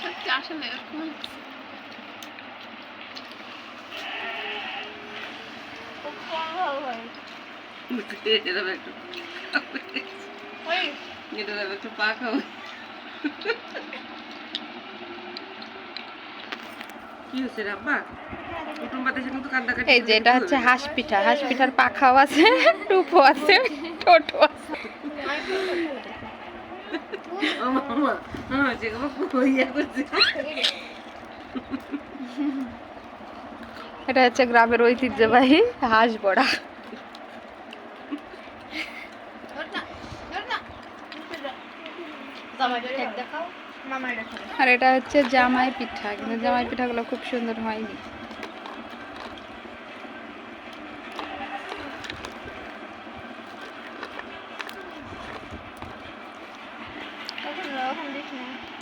সত্যি আসলে এরকম এটা দেবে একটু এটা দেবে একটু এই যে এটা হচ্ছে হাঁস পিঠা। হাঁস পিঠার পাখাও আছে টুপো আছে টোটো আছে। এটা হচ্ছে গ্রামের ঐতিহ্যবাহী হাঁস বড়া। আর এটা হচ্ছে জামাই পিঠা, কিন্তু জামাই পিঠাগুলো খুব সুন্দর হয়নি। 嗯。